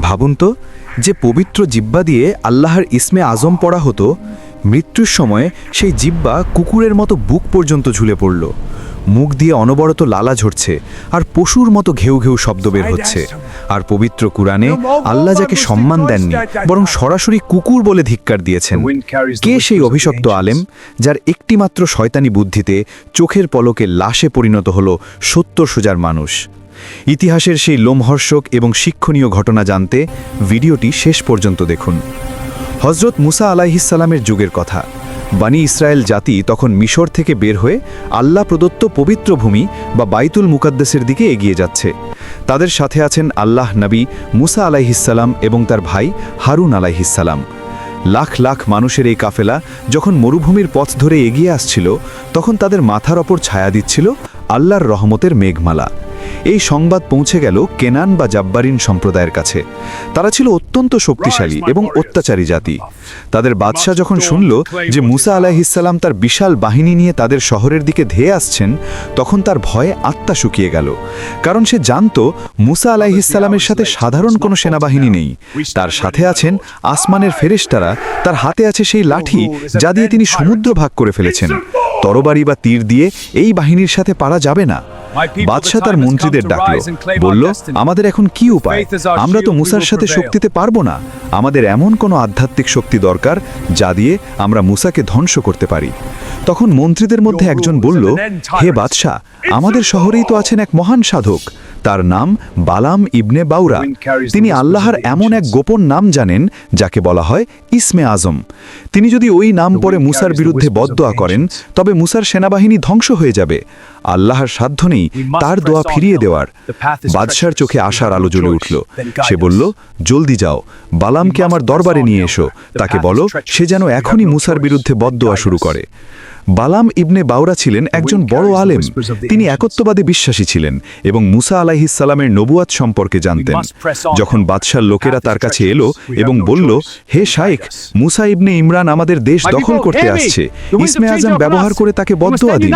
ভাবুন তো, যে পবিত্র জিব্বা দিয়ে আল্লাহর ইসমে আজম পড়া হতো, মৃত্যুর সময় সেই জিব্বা কুকুরের মতো বুক পর্যন্ত ঝুলে পড়ল। মুখ দিয়ে অনবরত লালা ঝরছে আর পশুর মতো ঘেউ ঘেউ শব্দ বের হচ্ছে। আর পবিত্র কুরআনে আল্লাহ যাকে সম্মান দেননি, বরং সরাসরি কুকুর বলে ধিক্কার দিয়েছেন। কে সেই অভিশপ্ত আলেম, যার একটিমাত্র শয়তানি বুদ্ধিতে চোখের পলকে লাশে পরিণত হল সত্তর সোজার মানুষ? ইতিহাসের সেই লোমহর্ষক এবং শিক্ষণীয় ঘটনা জানতে ভিডিওটি শেষ পর্যন্ত দেখুন। হজরত মুসা আলাইহিসালামের যুগের কথা। বানি ইসরায়েল জাতি তখন মিশর থেকে বের হয়ে আল্লাহ প্রদত্ত পবিত্র ভূমি বা বাইতুল মুকাদ্দাসের দিকে এগিয়ে যাচ্ছে। তাদের সাথে আছেন আল্লাহ নবী মুসা আলাইহিসাল্লাম এবং তার ভাই হারুন আলাইহিসাল্লাম লাখ লাখ মানুষের এই কাফেলা যখন মরুভূমির পথ ধরে এগিয়ে আসছিল, তখন তাদের মাথার ওপর ছায়া দিচ্ছিল আল্লাহর রহমতের মেঘমালা। এই সংবাদ পৌঁছে গেল কেনান বা জাব্বারিন সম্প্রদায়ের কাছে। তারা ছিল অত্যন্ত শক্তিশালী এবং অত্যাচারী জাতি। তাদের বাদশাহ যখন শুনল যে মুসা আলাহিসাল্লাম তার বিশাল বাহিনী নিয়ে তাদের শহরের দিকে ধেয়ে আসছেন তখন তার ভয়ে আত্মা শুকিয়ে গেল। কারণ সে জানত মুসা আলাইহিসাল্লামের সাথে সাধারণ কোনো সেনাবাহিনী নেই। তার সাথে আছেন আসমানের ফেরেশতারা। তার হাতে আছে সেই লাঠি যা দিয়ে তিনি সমুদ্র ভাগ করে ফেলেছেন। তরবারি বা তীর দিয়ে এই বাহিনীর সাথে পারা যাবে না। বাদশাহ তার মন্ত্রীদের ডাকল বলল আমাদের এখন কি উপায়? আমরা তো মুসার সাথে শক্তিতে পারব না। আমাদের এমন কোনো আধ্যাত্মিক শক্তি দরকার যা দিয়ে আমরা মুসাকে ধ্বংস করতে পারি। তখন মন্ত্রীদের মধ্যে একজন বলল হে বাদশাহ আমাদের শহরেই তো আছেন এক মহান সাধক। তার নাম বালাম ইবনে বাউরা। তিনি আল্লাহর এমন এক গোপন নাম জানেন যাকে বলা হয় ইসমে আজম। তিনি যদি ওই নাম পরে মুসার বিরুদ্ধে বদদোয়া করেন তবে মুসার সেনাবাহিনী ধ্বংস হয়ে যাবে। আল্লাহর সাধ্য নেই তার দোয়া ফিরিয়ে দেওয়ার। বাদশার চোখে আশার আলো জ্বলে উঠল। সে বলল জলদি যাও। বালামকে আমার দরবারে নিয়ে এসো। তাকে বলো সে যেন এখনই মুসার বিরুদ্ধে বদদোয়া শুরু করে। বালাম ইবনে বাউরা ছিলেন একজন বড় আলেম। তিনি একত্ববাদে বিশ্বাসী ছিলেন এবং মুসা আলাইহিসালামের নবুয়াত সম্পর্কে জানতেন। যখন বাদশার লোকেরা তার কাছে এলো এবং বলল হে শাইখ মুসা ইবনে ইমরান আমাদের দেশ দখল করতে আসছে। ইসমে আজম ব্যবহার করে তাকে বদদোয়া দিন।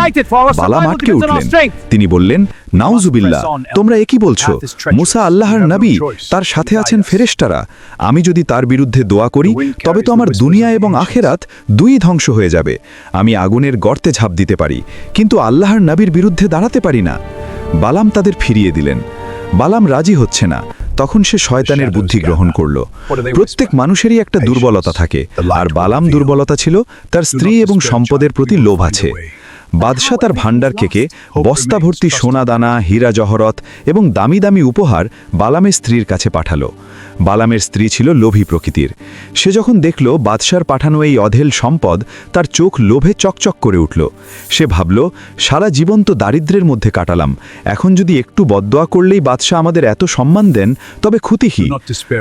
বালাম আটকে উঠলেন। তিনি বললেন নাউজুবিল্লাহ তোমরা একই বলছো মুসা আল্লাহর নবী তার সাথে আছেন ফেরেশতারা। আমি যদি তার বিরুদ্ধে দোয়া করি তবে তো আমার দুনিয়া এবং আখেরাত দুই ধ্বংস হয়ে যাবে। আমি আগুনের গর্তে ঝাঁপ দিতে পারি কিন্তু আল্লাহর নবীর বিরুদ্ধে দাঁড়াতে পারি না। বালাম তাদের ফিরিয়ে দিলেন। বালাম রাজি হচ্ছে না। তখন সে শয়তানের বুদ্ধি গ্রহণ করল। প্রত্যেক মানুষেরই একটা দুর্বলতা থাকে। আর বালাম দুর্বলতা ছিল তার স্ত্রী এবং সম্পদের প্রতি লোভ আছে। বাদশাহ তার ভাণ্ডার কেকে বস্তা ভর্তি সোনা দানা হীরা জহরত এবং দামি দামি উপহার বালামের স্ত্রীর কাছে পাঠালো। বালামের স্ত্রী ছিল লোভী প্রকৃতির। সে যখন দেখল বাদশার পাঠানো এই অধেল সম্পদ তার চোখ লোভে চকচক করে উঠল। সে ভাবল সারা জীবন তো দারিদ্রের মধ্যে কাটালাম। এখন যদি একটু বদদোয়া করলেই বাদশাহ আমাদের এত সম্মান দেন তবে ক্ষতিহি।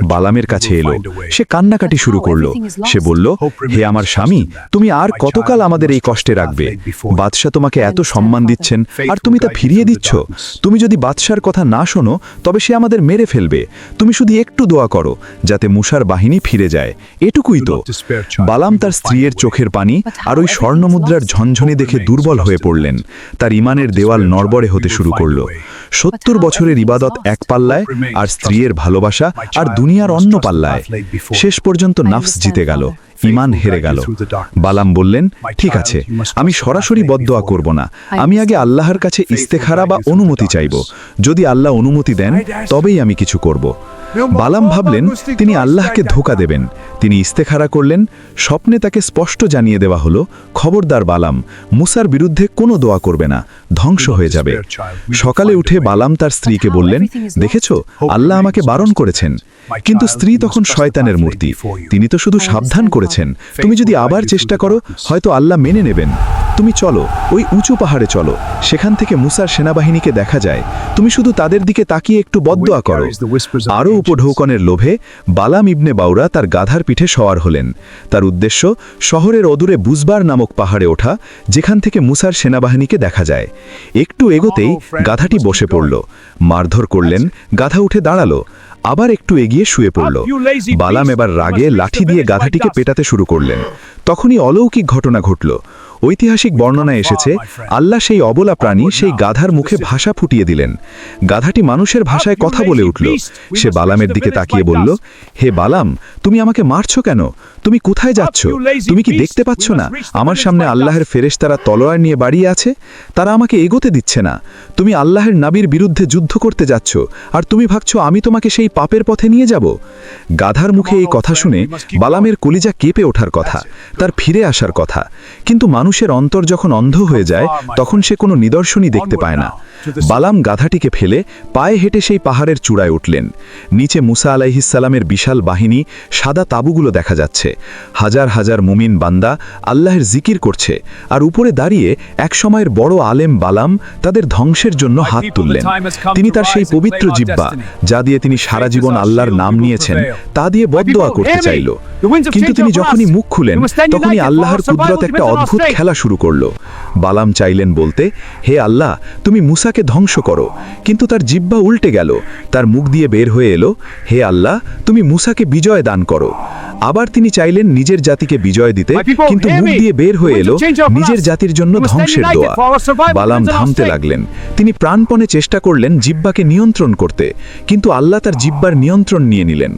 বালামের কাছে এলো। সে কান্নাকাটি শুরু করল। সে বলল হে আমার স্বামী তুমি আর কতকাল আমাদের এই কষ্টে রাখবে? বাদশাহ তোমাকে এত সম্মান দিচ্ছেন আর তুমি তা ফিরিয়ে দিচ্ছ। তুমি যদি বাদশার কথা না শোনো তবে সে আমাদের মেরে ফেলবে। তুমি শুধু একটু দোয়া করো যাতে মুসার বাহিনী ফিরে যায়। এটুকুই তো। বালাম তার স্ত্রীর চোখের পানি আর ওই স্বর্ণমুদ্রার ঝনঝনি দেখে দুর্বল হয়ে পড়লেন। তার ইমানের দেওয়াল নড়বড়ে হতে শুরু করল। সত্তর বছরের ইবাদত এক পাল্লায় আর স্ত্রীর ভালোবাসা আর দুনিয়ার অন্য পাল্লায়। শেষ পর্যন্ত নাফস জিতে গেল। ইমান হেরে গেল। বালাম বললেন ঠিক আছে আমি সরাসরি বদদোয়া করব না। আমি আগে আল্লাহর কাছে ইস্তেখারা বা অনুমতি চাইব। যদি আল্লাহ অনুমতি দেন তবেই আমি কিছু করব। বালাম ভাবলেন, তিনি আল্লাহকে ধোকা দেবেন। তিনি ইস্তেখারা করলেন, স্বপ্নে তাকে স্পষ্ট জানিয়ে দেওয়া হলো, খবরদার বালাম, মুসার বিরুদ্ধে কোনো দোয়া করবে না, ধ্বংস হয়ে যাবে। সকালে উঠে বালাম তার স্ত্রীকে বললেন, দেখেছ, আল্লাহ আমাকে বারণ করেছেন। কিন্তু স্ত্রী তখন শয়তানের মূর্তি। তিনি তো শুধু সাবধান করেছেন। তুমি যদি আবার চেষ্টা করো, হয়তো আল্লাহ মেনে নেবেন। তুমি চলো, ওই উঁচু পাহাড়ে চলো। সেখান থেকে মুসার সেনাবাহিনীকে দেখা যায়। তুমি শুধু তাদের দিকে তাকিয়ে একটু বদদোয়া করো। আরও উপঢৌকনের লোভে বালাম ইবনে বাউরা তার গাধার পিঠে সওয়ার হলেন। তার উদ্দেশ্য, শহরের অদূরে বুজবার নামক পাহাড়ে ওঠা, যেখান থেকে মুসার সেনাবাহিনীকে দেখা যায়। একটু এগোতেই গাধাটি বসে পড়ল। মারধর করলেন, গাধা উঠে দাঁড়াল, আবার একটু এগিয়ে শুয়ে পড়ল। বালাম এবার রাগে লাঠি দিয়ে গাধাটিকে পেটাতে শুরু করলেন। তখনই অলৌকিক ঘটনা ঘটল। ঐতিহাসিক বর্ণনায় এসেছে আল্লাহ সেই অবলা প্রাণী সেই গাধার মুখে ভাষা ফুটিয়ে দিলেন। গাধাটি মানুষের ভাষায় কথা বলে উঠল। সে বালামের দিকে তাকিয়ে বলল হে বালাম তুমি আমাকে মারছ কেন? তুমি কোথায় যাচ্ছ? তুমি কি দেখতে পাচ্ছ না? আমার সামনে আল্লাহের ফেরেশতারা তলোয়ার নিয়ে বাড়িয়ে আছে তারা আমাকে এগোতে দিচ্ছে না। তুমি আল্লাহের নাবির বিরুদ্ধে যুদ্ধ করতে যাচ্ছ আর তুমি ভাবছ আমি তোমাকে সেই পাপের পথে নিয়ে যাব। গাধার মুখে এই কথা শুনে বালামের কলিজা কেঁপে ওঠার কথা তার ফিরে আসার কথা। কিন্তু মানুষের অন্তর যখন অন্ধ হয়ে যায় তখন সে কোনো নিদর্শনই দেখতে পায় না। বালাম গাধাটিকে ফেলে পায়ে হেঁটে সেই পাহাড়ের চূড়ায় উঠলেন। নিচে মুসা আলাইহিসালামের বিশাল বাহিনী সাদা তাবুগুলো দেখা যাচ্ছে। হাজার হাজার মুমিন বান্দা আল্লাহের জিকির করছে আর উপরে দাঁড়িয়ে এক সময়ের বড় আলেম বালাম তাদের ধ্বংসের জন্য হাত তুললেন। তিনি তার সেই পবিত্র জিব্বা যা দিয়ে তিনি সারা জীবন আল্লাহর নাম নিয়েছেন তা দিয়ে বদদোয়া করতে চাইল। কিন্তু তিনি যখনই মুখ খুলেন তখনই আল্লাহর কুদরত একটা অদ্ভুত খেলা শুরু করল। বালাম চাইলেন বলতে হে আল্লাহ তুমি মুসাকে ধ্বংস করো। কিন্তু তার জিব্বা উল্টে গেল। তার মুখ দিয়ে বের হয়ে এলো হে আল্লাহ তুমি মুসাকে বিজয় দান করো। আবার তিনি চাইলেন নিজের জাতিকে বিজয় দিতে কিন্তু মুখ দিয়ে বের হয়ে এলো নিজের জাতির জন্য ধ্বংসের দোয়া। বালাম থামতে লাগলেন। তিনি প্রাণপণে চেষ্টা করলেন জিব্বাকে নিয়ন্ত্রণ করতে কিন্তু আল্লাহ তার জিব্বার নিয়ন্ত্রণ নিয়ে নিলেন।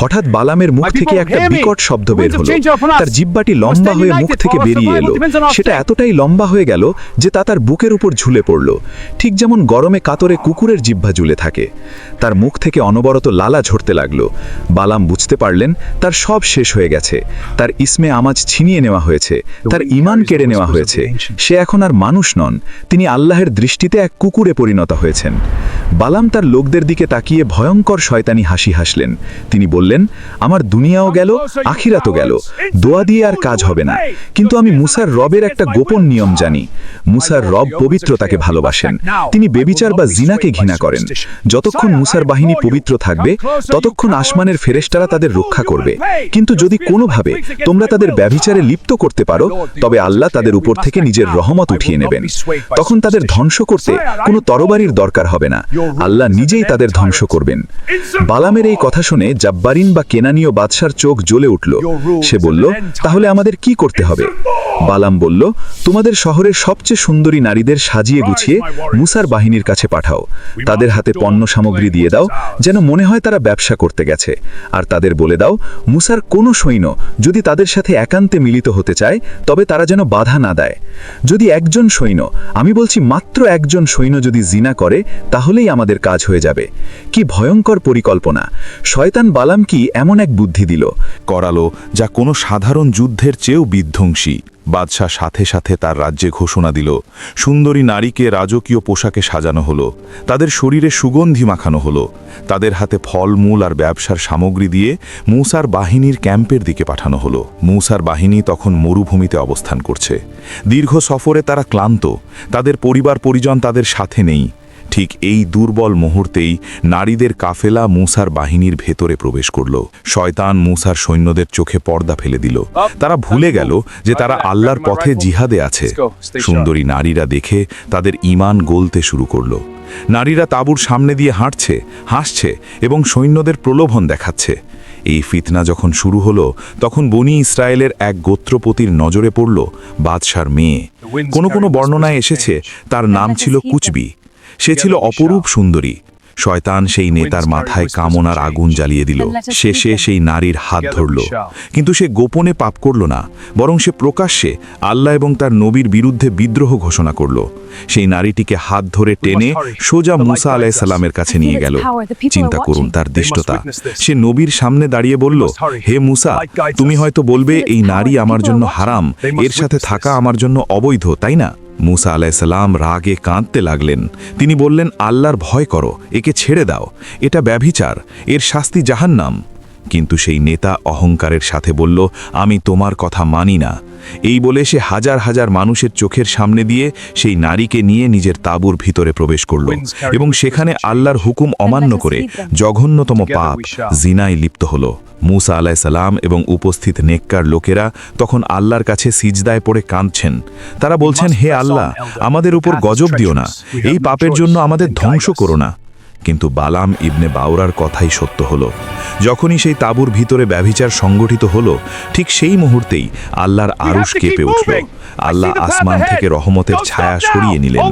হঠাৎ বালামের মুখ থেকে একটা বিকট শব্দ বের হলো। তার জিব্বাটি লম্বা হয়ে মুখ থেকে বেরিয়ে এলো। সেটা এতটাই লম্বা হয়ে গেল যে তা তার বুকের উপর ঝুলে পড়ল। ঠিক যেমন গরমে কাতরে কুকুরের জিহ্বা ঝুলে থাকে। তার মুখ থেকে অনবরত লালা ঝরতে লাগল। বালাম বুঝতে পারলেন তার সব শেষ হয়ে গেছে। তার ইসমে আমাজ ছিনিয়ে নেওয়া হয়েছে। তার ইমান কেড়ে নেওয়া হয়েছে। সে এখন আর মানুষ নন তিনি আল্লাহের দৃষ্টিতে এক কুকুরে পরিণত হয়েছেন। বালাম তার লোকদের দিকে তাকিয়ে ভয়ঙ্কর শয়তানি হাসি হাসলেন। তিনি বললেন আমার দুনিয়াও গেল আখিরাতও গেল। দোয়া দিয়ে আর কাজ হবে না। কিন্তু আমি মুসার রবের একটা গোপন নিয়ম জানি। মুসার রব পবিত্রতাকে ভালোবাসেন। তিনি বেবিচার বা জিনাকে ঘৃণা করেন। যতক্ষণ মুসার বাহিনী পবিত্র থাকবে ততক্ষণ আসমানের ফেরেশতারা তাদের রক্ষা করবে। কিন্তু যদি কোনোভাবে তোমরা তাদের ব্যভিচারে লিপ্ত করতে পারো তবে আল্লাহ তাদের উপর থেকে নিজের রহমত উঠিয়ে নেবেন। তখন তাদের ধ্বংস করতে কোনো তরবারির দরকার হবে না। আল্লাহ নিজেই তাদের ধ্বংস করবেন। বালামের এই কথা শুনে জাব্বারিন বা কেনানীয় বাদশার চোখ জ্বলে উঠল। সে বলল তাহলে আমাদের কি করতে হবে? বালাম বলল তোমাদের শহরের সবচেয়ে সুন্দরী নারীদের সাজিয়ে গুছিয়ে মুসার বাহিনীর কাছে পাঠাও। তাদের হাতে পণ্য সামগ্রী দিয়ে দাও, যেন মনে হয় তারা ব্যবসা করতে গেছে। আর তাদের বলে দাও, মুসার কোনো সৈন্য যদি তাদের সাথে একান্তে মিলিত হতে চায়, তবে তারা যেন বাধা না দেয়। যদি একজন সৈন্য, আমি বলছি মাত্র একজন সৈন্য যদি জিনা করে, তাহলেই আমাদের কাজ হয়ে যাবে। কি ভয়ঙ্কর পরিকল্পনা। শয়তান বালাম কি এমন এক বুদ্ধি দিল। করালো যা কোনো সাধারণ যুদ্ধের চেয়েও বিধ্বংসী। বাদশাহ সাথে সাথে তার রাজ্যে ঘোষণা দিল, সুন্দরী নারীকে রাজকীয় পোশাকে সাজানো হলো, তাদের শরীরে সুগন্ধি মাখানো হলো, তাদের হাতে ফলমূল আর ব্যবসার সামগ্রী দিয়ে মূসার বাহিনীর ক্যাম্পের দিকে পাঠানো হলো। মূসার বাহিনী তখন মরুভূমিতে অবস্থান করছে। দীর্ঘ সফরে তারা ক্লান্ত, তাদের পরিবার পরিজন তাদের সাথে নেই ঠিক এই দুর্বল মুহূর্তেই নারীদের কাফেলা মূসার বাহিনীর ভেতরে প্রবেশ করল। শয়তান মূসার সৈন্যদের চোখে পর্দা ফেলে দিল। তারা ভুলে গেল যে তারা আল্লাহর পথে জিহাদে আছে। সুন্দরী নারীরা দেখে তাদের ইমান গলতে শুরু করল। নারীরা তাঁবুর সামনে দিয়ে হাঁটছে, হাসছে এবং সৈন্যদের প্রলোভন দেখাচ্ছে। এই ফিতনা যখন শুরু হলো, তখন বনি ইসরায়েলের এক গোত্রপতির নজরে পড়ল বাদশার মেয়ে। কোনো কোনো বর্ণনায় এসেছে, তার নাম ছিল কুচবি। সে ছিল অপরূপ সুন্দরী। শয়তান সেই নেতার মাথায় কামনার আগুন জ্বালিয়ে দিল। শেষে সেই নারীর হাত ধরল। কিন্তু সে গোপনে পাপ করল না বরং সে প্রকাশ্যে আল্লাহ এবং তার নবীর বিরুদ্ধে বিদ্রোহ ঘোষণা করল। সেই নারীটিকে হাত ধরে টেনে সোজা মুসা আলাহ সালামের কাছে নিয়ে গেল। চিন্তা করুন তার দৃষ্টতা। সে নবীর সামনে দাঁড়িয়ে বলল হে মুসা তুমি হয়তো বলবে এই নারী আমার জন্য হারাম। এর সাথে থাকা আমার জন্য অবৈধ তাই না? মুসা আলাইসাল্লাম রাগে কাঁদতে লাগলেন। তিনি বললেন, আল্লাহর ভয় করো, একে ছেড়ে দাও। এটা ব্যভিচার, এর শাস্তি জাহান্নাম। কিন্তু সেই নেতা অহংকারের সাথে বলল, আমি তোমার কথা মানি না। এই বলে সে হাজার হাজার মানুষের চোখের সামনে দিয়ে সেই নারীকে নিয়ে নিজের তাঁবুর ভিতরে প্রবেশ করল এবং সেখানে আল্লাহর হুকুম অমান্য করে জঘন্যতম পাপ জিনায় লিপ্ত হল। মুসা আলাহ সালাম এবং উপস্থিত নেককার লোকেরা তখন আল্লাহর কাছে সিজদায় পড়ে কাঁদছেন। তারা বলছেন, হে আল্লাহ, আমাদের উপর গজব দিও না। এই পাপের জন্য আমাদের ধ্বংস করো না। কিন্তু বালাম ইবনে বাউরার কথাই সত্য হলো। যখনই সেই তাবুর ভিতরে ব্যভিচার সংগঠিত হল ঠিক সেই মুহূর্তেই আল্লাহর আরুষ কেঁপে উঠল। আল্লাহ আসমান থেকে রহমতের ছায়া সরিয়ে নিলেন।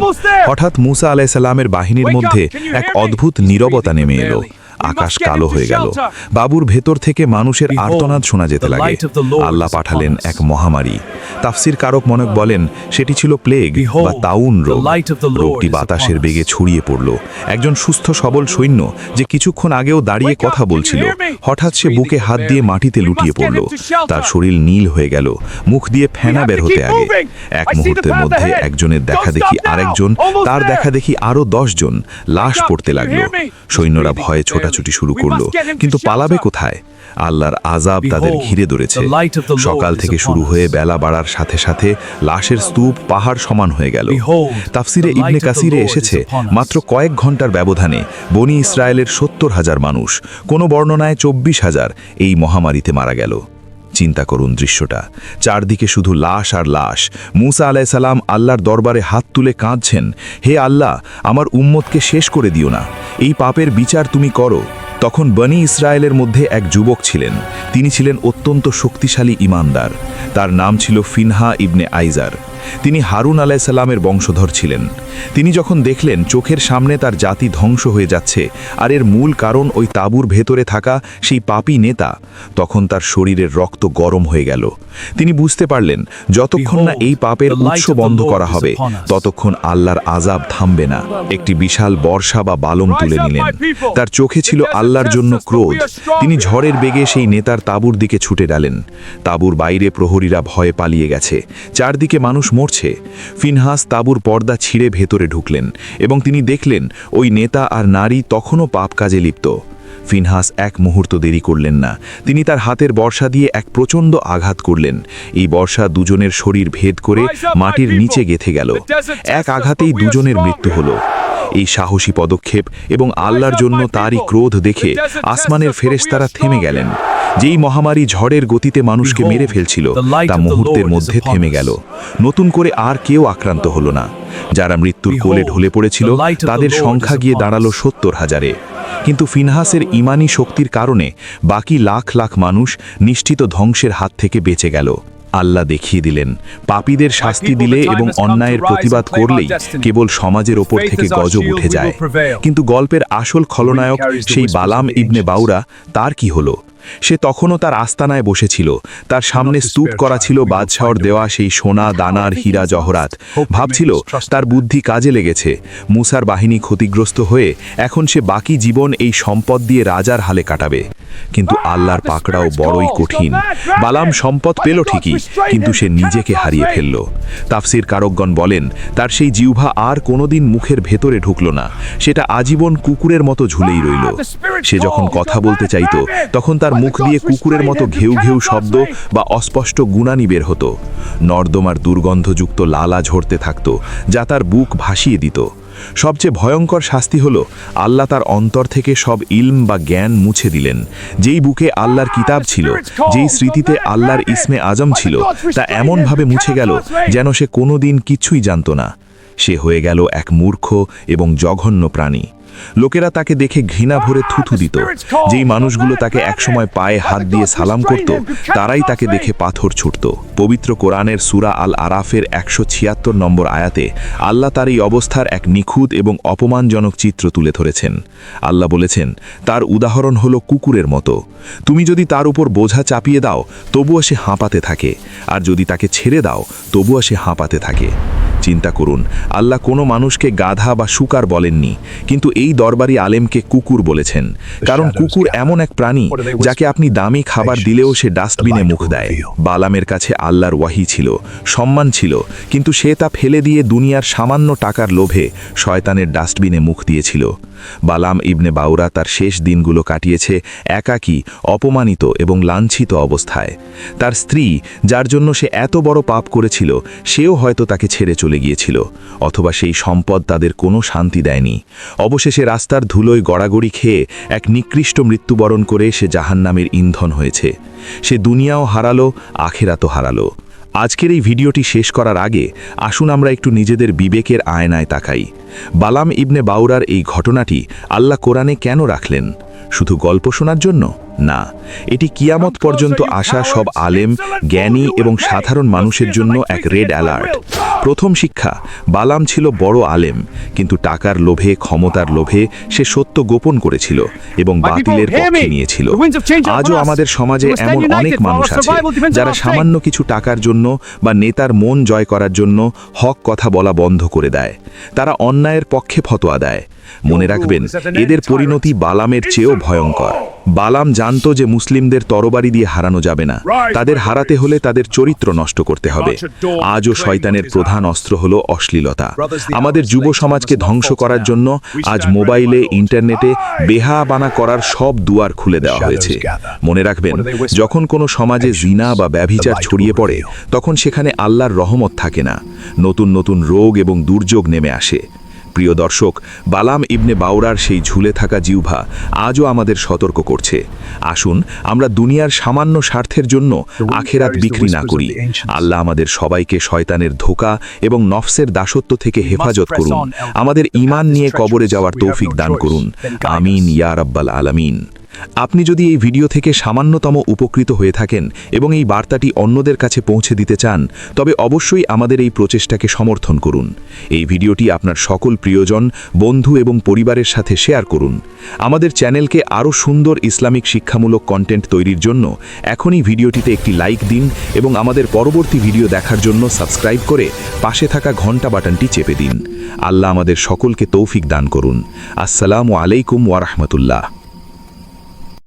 হঠাৎ মুসা আলাইসাল্লামের বাহিনীর মধ্যে এক অদ্ভুত নীরবতা নেমে এলো। আকাশ কালো হয়ে গেল। বাবুর ভেতর থেকে মানুষের আর্তনাদ শোনা যেতে লাগে। আল্লাহ পাঠালেন এক মহামারী। তাফসির কারক মনক বলেন সেটি ছিল প্লেগ বা তাউন রোগ। রোগটি বাতাসের বেগে ছড়িয়ে পড়ল। একজন সুস্থ সবল সৈন্য যে কিছুক্ষণ আগেও দাঁড়িয়ে কথা বলছিল হঠাৎ সে বুকে হাত দিয়ে মাটিতে লুটিয়ে পড়ল। তার শরীর নীল হয়ে গেল। মুখ দিয়ে ফেনা বের হতে আগে এক মুহূর্তের মধ্যে একজনের দেখা দেখি আরেকজন তার দেখা দেখি আরও জন লাশ পড়তে লাগল। সৈন্যরা ভয়ে ছোটাছুটি শুরু করল কিন্তু পালাবে কোথায়? আল্লাহর আজাব তাদের ঘিরে ধরেছে। সকাল থেকে শুরু হয়ে বেলা বাড়ার সাথে সাথে লাশের স্তূপ পাহাড় সমান হয়ে গেল। তাফসিরে ইবনে কাসিরে এসেছে মাত্র কয়েক ঘণ্টার ব্যবধানে বনি ইসরায়েলের সত্তর হাজার মানুষ কোনো বর্ণনায় চব্বিশ হাজার এই মহামারীতে মারা গেল। চিন্তা করুন দৃশ্যটা। চারদিকে শুধু লাশ আর লাশ। মুসা আলাইসাল্লাম আল্লাহর দরবারে হাত তুলে কাঁদছেন, হে আল্লাহ, আমার উম্মতকে শেষ করে দিও না। এই পাপের বিচার তুমি করো। তখন বনি ইসরায়েলের মধ্যে এক যুবক ছিলেন। তিনি ছিলেন অত্যন্ত শক্তিশালী ইমানদার। তার নাম ছিল ফিনহা ইবনে আইজার। তিনি হারুন আলাইসাল্লামের বংশধর ছিলেন। তিনি যখন দেখলেন চোখের সামনে তার জাতি ধ্বংস হয়ে যাচ্ছে আর এর মূল কারণ ওই তাঁবুর ভেতরে থাকা সেই পাপী নেতা তখন তার শরীরের রক্ত গরম হয়ে গেল। তিনি বুঝতে পারলেন যতক্ষণ না এই পাপের উৎস বন্ধ করা হবে ততক্ষণ আল্লাহর আজাব থামবে না। একটি বিশাল বর্ষা বা বালম তুলে নিলেন। তার চোখে ছিল আল্লাহর জন্য ক্রোধ। তিনি ঝড়ের বেগে সেই নেতার তাঁবুর দিকে ছুটে ডালেন তাঁবুর বাইরে প্রহরীরা ভয়ে পালিয়ে গেছে। চারদিকে মানুষ মরছে। ফিনহাস তাঁবুর পর্দা ছিঁড়ে ভেতরে ঢুকলেন এবং তিনি দেখলেন ওই নেতা আর নারী তখনও পাপ কাজে লিপ্ত। ফিনহাস এক মুহূর্ত দেরি করলেন না। তিনি তার হাতের বর্ষা দিয়ে এক প্রচণ্ড আঘাত করলেন। এই বর্ষা দুজনের শরীর ভেদ করে মাটির নিচে গেথে গেল। এক আঘাতেই দুজনের মৃত্যু হলো। এই সাহসী পদক্ষেপ এবং আল্লাহর জন্য তারই ক্রোধ দেখে আসমানের ফেরেশতারা থেমে গেলেন। যেই মহামারী ঝড়ের গতিতে মানুষকে মেরে ফেলছিল তা মুহূর্তের মধ্যে থেমে গেল। নতুন করে আর কেউ আক্রান্ত হলো না। যারা মৃত্যুর কোলে ঢলে পড়েছিল তাদের সংখ্যা গিয়ে দাঁড়াল সত্তর হাজারে। কিন্তু ফিনহাসের ইমানি শক্তির কারণে বাকি লাখ লাখ মানুষ নিশ্চিত ধ্বংসের হাত থেকে বেঁচে গেল। আল্লাহ দেখিয়ে দিলেন পাপীদের শাস্তি দিলে এবং অন্যায়ের প্রতিবাদ করলেই কেবল সমাজের ওপর থেকে গজব উঠে যায়। কিন্তু গল্পের আসল খলনায়ক সেই বালাম ইবনে বাউরা তার কি হলো? সে তখনও তার আস্তানায় বসেছিল। তার সামনে স্তূপ করা ছিল বাদশাহর দেওয়া সেই সোনা দানার হীরা জহরাত। ভাবছিল তার বুদ্ধি কাজে লেগেছে। মুসার বাহিনী ক্ষতিগ্রস্ত হয়ে এখন সে বাকি জীবন এই সম্পদ দিয়ে রাজার হালে কাটাবে। কিন্তু আল্লাহর পাকড়াও বড়ই কঠিন। বালাম সম্পদ পেল ঠিকই কিন্তু সে নিজেকে হারিয়ে ফেলল। তাফসির কারকগণ বলেন তার সেই জিহ্বা আর কোনোদিন মুখের ভেতরে ঢুকল না। সেটা আজীবন কুকুরের মতো ঝুলেই রইল। সে যখন কথা বলতে চাইত তখন তার মুখ দিয়ে কুকুরের মতো ঘেউ ঘেউ শব্দ বা অস্পষ্ট গুণানি বের হতো। নর্দমার দুর্গন্ধযুক্ত লালা ঝরতে থাকত যা তার বুক ভাসিয়ে দিত। সবচেয়ে ভয়ঙ্কর শাস্তি হল আল্লাহ তার অন্তর থেকে সব ইলম বা জ্ঞান মুছে দিলেন। যেই বুকে আল্লাহর কিতাব ছিল যেই স্মৃতিতে আল্লাহর ইসমে আজম ছিল তা এমনভাবে মুছে গেল যেন সে কোনোদিন কিছুই জানত না। সে হয়ে গেল এক মূর্খ এবং জঘন্য প্রাণী। লোকেরা তাকে দেখে ঘৃণা ভরে থুথু দিত। যেই মানুষগুলো তাকে একসময় পায়ে হাত দিয়ে সালাম করত তারাই তাকে দেখে পাথর ছুটত। পবিত্র কোরআনের সুরা আল আরাফের একশো ছিয়াত্তর নম্বর আয়াতে আল্লাহ তার এই অবস্থার এক নিখুঁত এবং অপমানজনক চিত্র তুলে ধরেছেন। আল্লাহ বলেছেন তার উদাহরণ হলো কুকুরের মতো। তুমি যদি তার উপর বোঝা চাপিয়ে দাও, তবুও সে হাঁপাতে থাকে। আর যদি তাকে ছেড়ে দাও, তবুও সে হাঁপাতে থাকে। চিন্তা করুন, আল্লাহ কোনো মানুষকে গাধা বা শুকার বলেননি, কিন্তু এই দরবারি আলেমকে কুকুর বলেছেন। কারণ কুকুর এমন এক প্রাণী, যাকে আপনি দামি খাবার দিলেও সে ডাস্টবিনে মুখ দেয়। বালামের কাছে আল্লাহর ওয়াহি ছিল, সম্মান ছিল, কিন্তু সে তা ফেলে দিয়ে দুনিয়ার সামান্য টাকার লোভে শয়তানের ডাস্টবিনে মুখ দিয়েছিল। বালাম ইবনে বাউরা তার শেষ দিনগুলো কাটিয়েছে একাকী অপমানিত এবং লাঞ্ছিত অবস্থায়। তার স্ত্রী, যার জন্য সে এত বড় পাপ করেছিল, সেও হয়তো তাকে ছেড়ে চলে গিয়েছিল, অথবা সেই সম্পদ তাদের কোনো শান্তি দেয়নি। অবশেষে রাস্তার ধুলোয় গড়াগড়ি খেয়ে এক নিকৃষ্ট মৃত্যুবরণ করে সে জাহান্নামের ইন্ধন হয়েছে। সে দুনিয়াও হারালো, আখেরাতও হারালো। আজকের এই ভিডিওটি শেষ করার আগে আসুন আমরা একটু নিজেদের বিবেকের আয়নায় তাকাই। বালাম ইবনে বাউরার এই ঘটনাটি আল্লাহ কোরআনে কেন রাখলেন? শুধু গল্প শোনার জন্য? না এটি কিয়ামত পর্যন্ত আসা সব আলেম জ্ঞানী এবং সাধারণ মানুষের জন্য এক রেড অ্যালার্ট। প্রথম শিক্ষা বালাম ছিল বড় আলেম কিন্তু টাকার লোভে ক্ষমতার লোভে সে সত্য গোপন করেছিল এবং বাতিলের পক্ষে নিয়েছিল। আজও আমাদের সমাজে এমন অনেক মানুষ আছে যারা সামান্য কিছু টাকার জন্য বা নেতার মন জয় করার জন্য হক কথা বলা বন্ধ করে দেয়। তারা অন্যায়ের পক্ষে ফতোয়া দেয়। মনে রাখবেন এদের পরিণতি বালামের চেয়েও ভয়ঙ্কর। বালাম জানতো যে মুসলিমদের তরবারি দিয়ে হারানো যাবে না। তাদের হারাতে হলে তাদের চরিত্র নষ্ট করতে হবে। আজও শয়তানের প্রধান অস্ত্র হলো অশ্লীলতা। আমাদের যুব সমাজকে ধ্বংস করার জন্য আজ মোবাইলে ইন্টারনেটে বেহা বানা করার সব দুয়ার খুলে দেওয়া হয়েছে। মনে রাখবেন যখন কোনো সমাজে জিনা বা ব্যভিচার ছড়িয়ে পড়ে তখন সেখানে আল্লাহর রহমত থাকে না। নতুন নতুন রোগ এবং দুর্যোগ নেমে আসে। প্রিয় দর্শক বালাম ইবনে বাউরার সেই ঝুলে থাকা জিউভা আজও আমাদের সতর্ক করছে। আসুন আমরা দুনিয়ার সামান্য স্বার্থের জন্য আখেরাত বিক্রি না করি। আল্লাহ আমাদের সবাইকে শয়তানের ধোকা এবং নফসের দাসত্ব থেকে হেফাজত করুন। আমাদের ইমান নিয়ে কবরে যাওয়ার তৌফিক দান করুন। আমিন ইয়া রাব্বাল আলামিন। আপনি যদি এই ভিডিও থেকে সামান্যতম উপকৃত হয়ে থাকেন এবং এই বার্তাটি অন্যদের কাছে পৌঁছে দিতে চান, তবে অবশ্যই আমাদের এই প্রচেষ্টাকে সমর্থন করুন। এই ভিডিওটি আপনার সকল প্রিয়জন, বন্ধু এবং পরিবারের সাথে শেয়ার করুন। আমাদের চ্যানেলকে আরও সুন্দর ইসলামিক শিক্ষামূলক কন্টেন্ট তৈরির জন্য এখনই ভিডিওটিতে একটি লাইক দিন এবং আমাদের পরবর্তী ভিডিও দেখার জন্য সাবস্ক্রাইব করে পাশে থাকা ঘণ্টা বাটনটি চেপে দিন। আল্লাহ আমাদের সকলকে তৌফিক দান করুন। আসসালামু আলাইকুম ওয়ারহমতুল্লাহ